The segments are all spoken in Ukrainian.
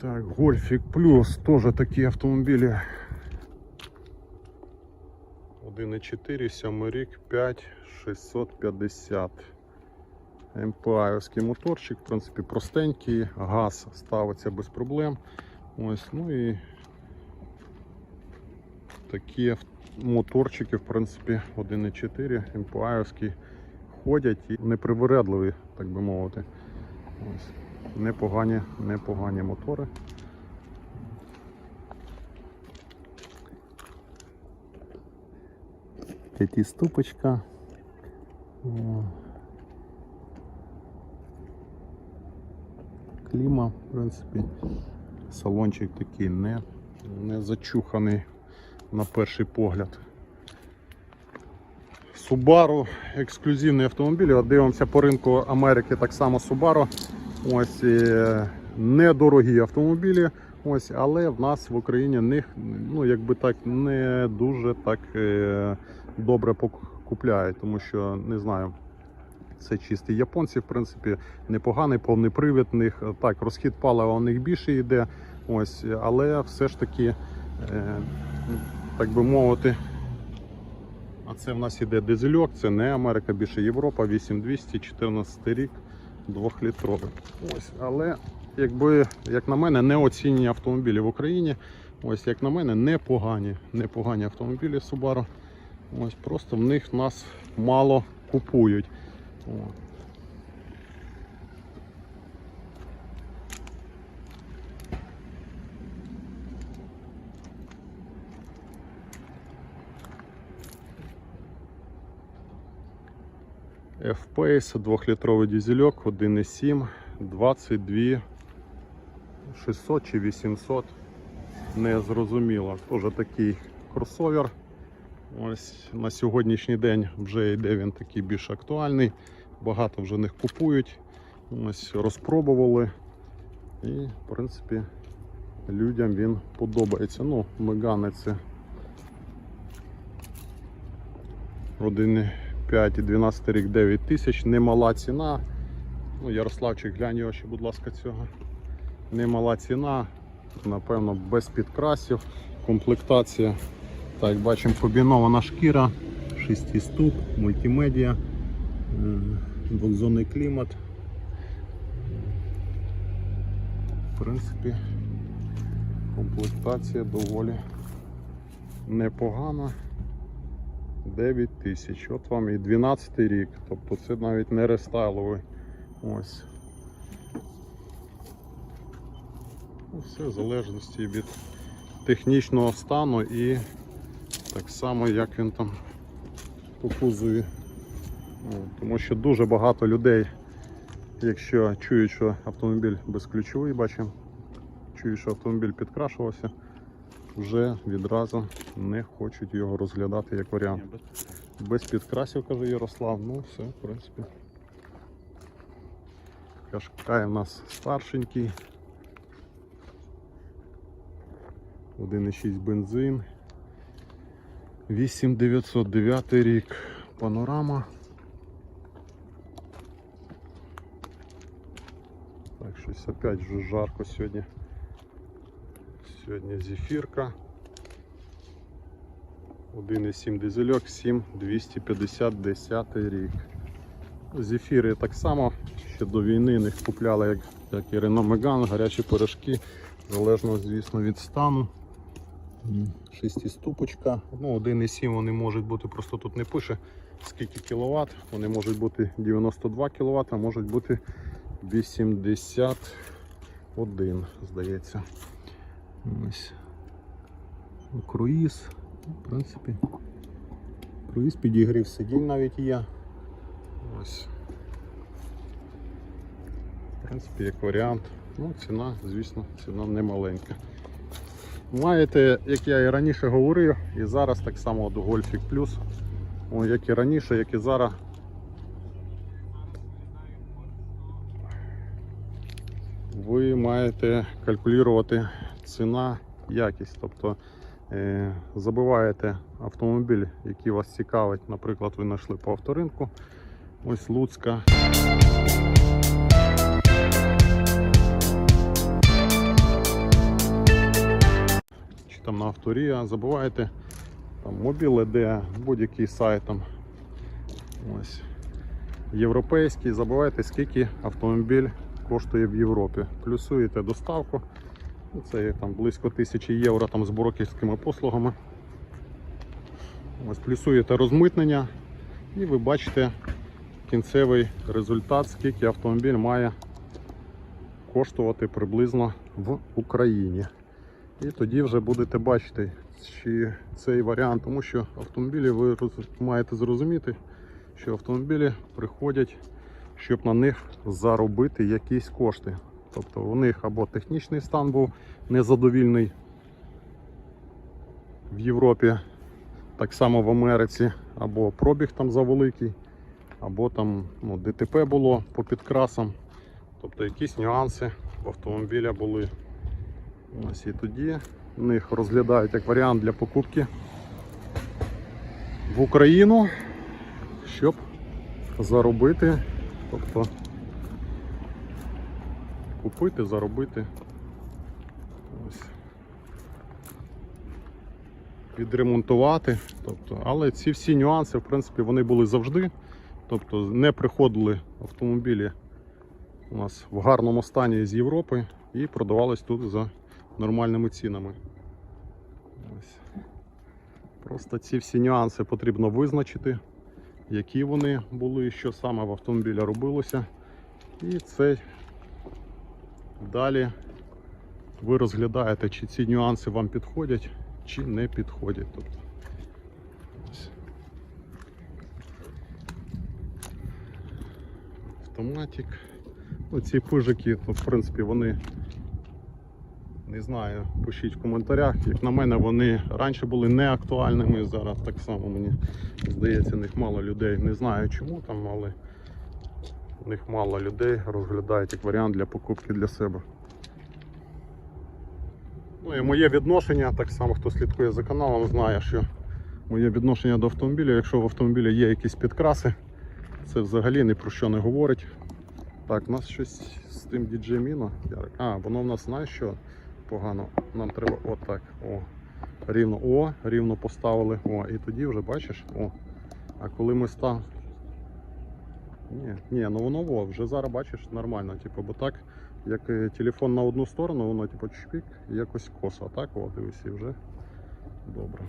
Так, Гольфік Плюс, теж такі автомобілі. 1,4, 7 рік, 5650. МПАівський моторчик, в принципі, простенький, газ ставиться без проблем. Ось, ну і такі моторчики, в принципі, 1,4 МПАівський ходять і непривередливі, так би мовити. Ось. Непогані, непогані мотори. П'ятиступочка. О. Кліма, в принципі, салончик такий не, не зачуханий на перший погляд. Subaru ексклюзивний автомобіль. От дивимося по ринку Америки так само Subaru. Ось е, недорогі автомобілі. Ось, але в нас в Україні них ну якби так не дуже так е, добре пок- купляють, тому що не знаю. Це чисті японці, в принципі, непоганий повний привід. них так, розхід палива у них більше йде. Ось, але все ж таки, е, так би мовити, а це в нас іде дизельок, це не Америка, більше Європа, 8200, 14 рік, 2-літровий. Ось, але якби, як на мене, неоцінні автомобілі в Україні. Ось, як на мене, непогані, непогані автомобілі Subaru. Ось просто в них нас мало купують. F-Pace, 2-літровий дизельок, 1,7, 22 600 чи 800. Не зрозуміло. Теж такий кросовер. Ось на сьогоднішній день вже йде він такий більш актуальний. Багато вже них купують. Ось розпробували. І, в принципі, людям він подобається. Ну, Мегани це 1,5 і 12 рік 9 тисяч. Немала ціна. Ну, Ярославчик, глянь його ще, будь ласка, цього. Немала ціна. Напевно, без підкрасів. Комплектація. Так, бачимо комбінована шкіра, 6 ступ, мультимедіа, двохзонний клімат. В принципі, комплектація доволі непогана. 9 тисяч. От вам і 12 рік, тобто це навіть не рестайловий. Ось. Ну, Все в залежності від технічного стану і так само, як він там по кузові. Тому що дуже багато людей, якщо чують, що автомобіль безключовий, бачимо, чують, що автомобіль підкрашувався, вже відразу не хочуть його розглядати як варіант. Без підкрасів, каже Ярослав, ну все, в принципі. Кашкай у нас старшенький. 1,6 бензин. 8909 рік. Панорама. Так, щось опять вже жарко сьогодні. Сьогодні зефірка. 1,7 дизельок, 7250 10 рік. Зефіри так само ще до війни них купляли, як, як і Renault Megane, гарячі пирожки, залежно, звісно, від стану. Шестиступочка. Ну, 1,7 вони можуть бути, просто тут не пише скільки кіловат. Вони можуть бути 92 кВт, а можуть бути 81, здається. Ось. Круїз. В принципі. Круїз підігрів сидінь навіть є. Ось. В принципі, як варіант. Ну, ціна, звісно, ціна не маленька. Маєте, як я і раніше говорив, і зараз так само до Golfik Plus. О, як і раніше, як і зараз. Ви маєте калькулювати ціна, якість. Тобто е, забиваєте автомобіль, який вас цікавить. Наприклад, ви знайшли по авторинку. Ось Луцька. Чи там на авторія, забувайте там мобіле, будь-який сайт там. Ось. Європейський, забувайте, скільки автомобіль коштує в Європі. Плюсуєте доставку. Це там близько тисячі євро там з брокерськими послугами. Ось плюсуєте розмитнення і ви бачите кінцевий результат, скільки автомобіль має коштувати приблизно в Україні. І тоді вже будете бачити, чи цей варіант, тому що автомобілі ви маєте зрозуміти, що автомобілі приходять, щоб на них заробити якісь кошти. Тобто у них або технічний стан був незадовільний в Європі, так само в Америці, або пробіг там завеликий, або там ну, ДТП було по підкрасам. Тобто якісь нюанси в автомобіля були. Ось і тоді в них розглядають як варіант для покупки в Україну, щоб заробити, тобто купити, заробити. Ось. Відремонтувати. Тобто, але ці всі нюанси, в принципі, вони були завжди. Тобто не приходили автомобілі у нас в гарному стані з Європи і продавались тут за нормальними цінами. Ось. Просто ці всі нюанси потрібно визначити, які вони були, що саме в автомобілі робилося. І це далі ви розглядаєте, чи ці нюанси вам підходять, чи не підходять. Тобто. Автоматик. Ну, ці пижики, ну, в принципі, вони не знаю, пишіть в коментарях. Як на мене, вони раніше були не актуальними. Зараз так само мені здається, них мало людей. Не знаю чому там, але них мало людей розглядають як варіант для покупки для себе. Ну і моє відношення, так само хто слідкує за каналом, знає, що моє відношення до автомобіля, якщо в автомобілі є якісь підкраси, це взагалі ні про що не говорить. Так, у нас щось з тим DJ Міно. А, воно в нас знає що погано. Нам треба отак. О. Рівно о, рівно поставили. О, і тоді вже бачиш. О. А коли ми став. Ні, ні, ну воно во, вже зараз бачиш нормально. Типу, бо так, як телефон на одну сторону, воно типу чпік і якось косо. Так, о, дивись, і вже добре.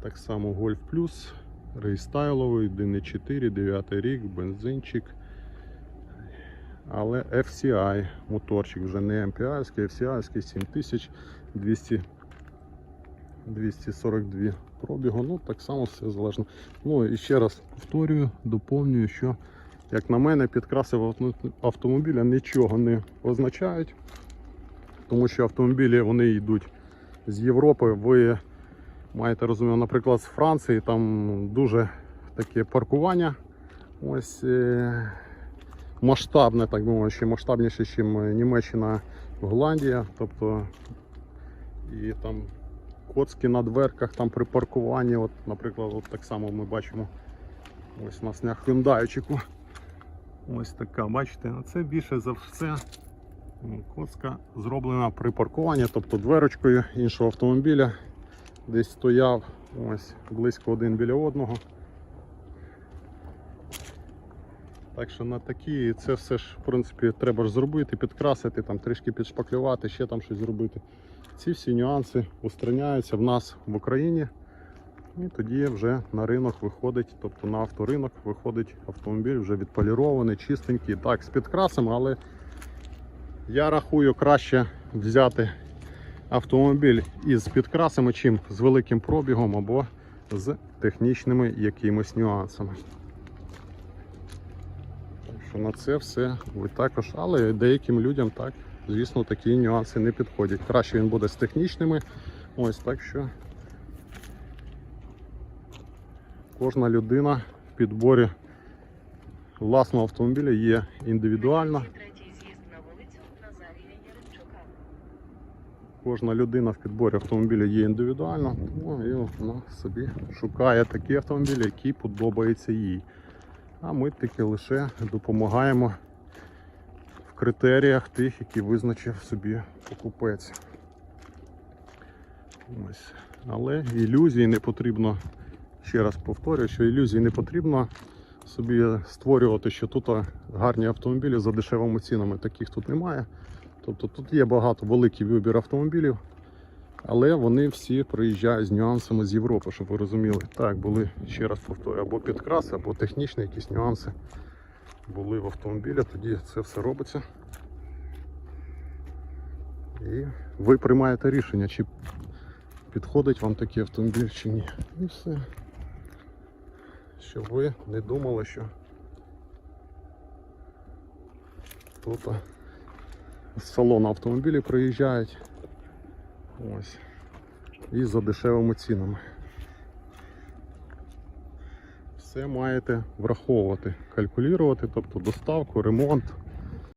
Так само Golf Plus, рейстайловий, 1.4, 9 рік, бензинчик. Але FCI моторчик вже не MPI, FCI 7200 242 пробігу. Ну, так само все залежно. Ну і ще раз повторюю, доповнюю, що, як на мене, підкраси автомобіля нічого не означають, тому що автомобілі вони йдуть з Європи. Ви маєте розуміти, наприклад, з Франції там дуже таке паркування. Ось е, масштабне, так би мовити, ще масштабніше, ніж Німеччина, Голландія. Тобто і там коцки на дверках там при паркуванні. От, наприклад, от так само ми бачимо ось у нас на. Ось така, бачите, це більше за все коцка зроблена при паркуванні, тобто дверочкою іншого автомобіля. Десь стояв ось близько один біля одного. Так що на такі це все ж в принципі треба ж зробити, підкрасити, там трішки підшпаклювати, ще там щось зробити. Ці всі нюанси устраняються в нас в Україні. І тоді вже на ринок виходить, тобто на авторинок виходить автомобіль вже відполірований, чистенький. Так, з підкрасом, але я рахую краще взяти автомобіль із підкрасами, чим з великим пробігом або з технічними якимось нюансами. Так що на це все ви також, але деяким людям так, звісно, такі нюанси не підходять. Краще він буде з технічними. Ось так що кожна людина в підборі власного автомобіля є індивідуальна. Кожна людина в підборі автомобіля є індивідуальна, тому і вона собі шукає такі автомобілі, які подобаються їй. А ми тільки лише допомагаємо критеріях тих, які визначив собі покупець. Ось. Але ілюзії не потрібно, ще раз повторюю, що ілюзії не потрібно собі створювати, що тут гарні автомобілі за дешевими цінами. Таких тут немає. Тобто тут є багато великий вибір автомобілів, але вони всі приїжджають з нюансами з Європи, щоб ви розуміли. Так, були, ще раз повторюю, або підкраси, або технічні якісь нюанси були в автомобілі, тоді це все робиться. І ви приймаєте рішення, чи підходить вам такий автомобіль чи ні. І все. Щоб ви не думали, що тут з салону автомобілі приїжджають. Ось. І за дешевими цінами. Все маєте враховувати, калькулювати, тобто доставку, ремонт,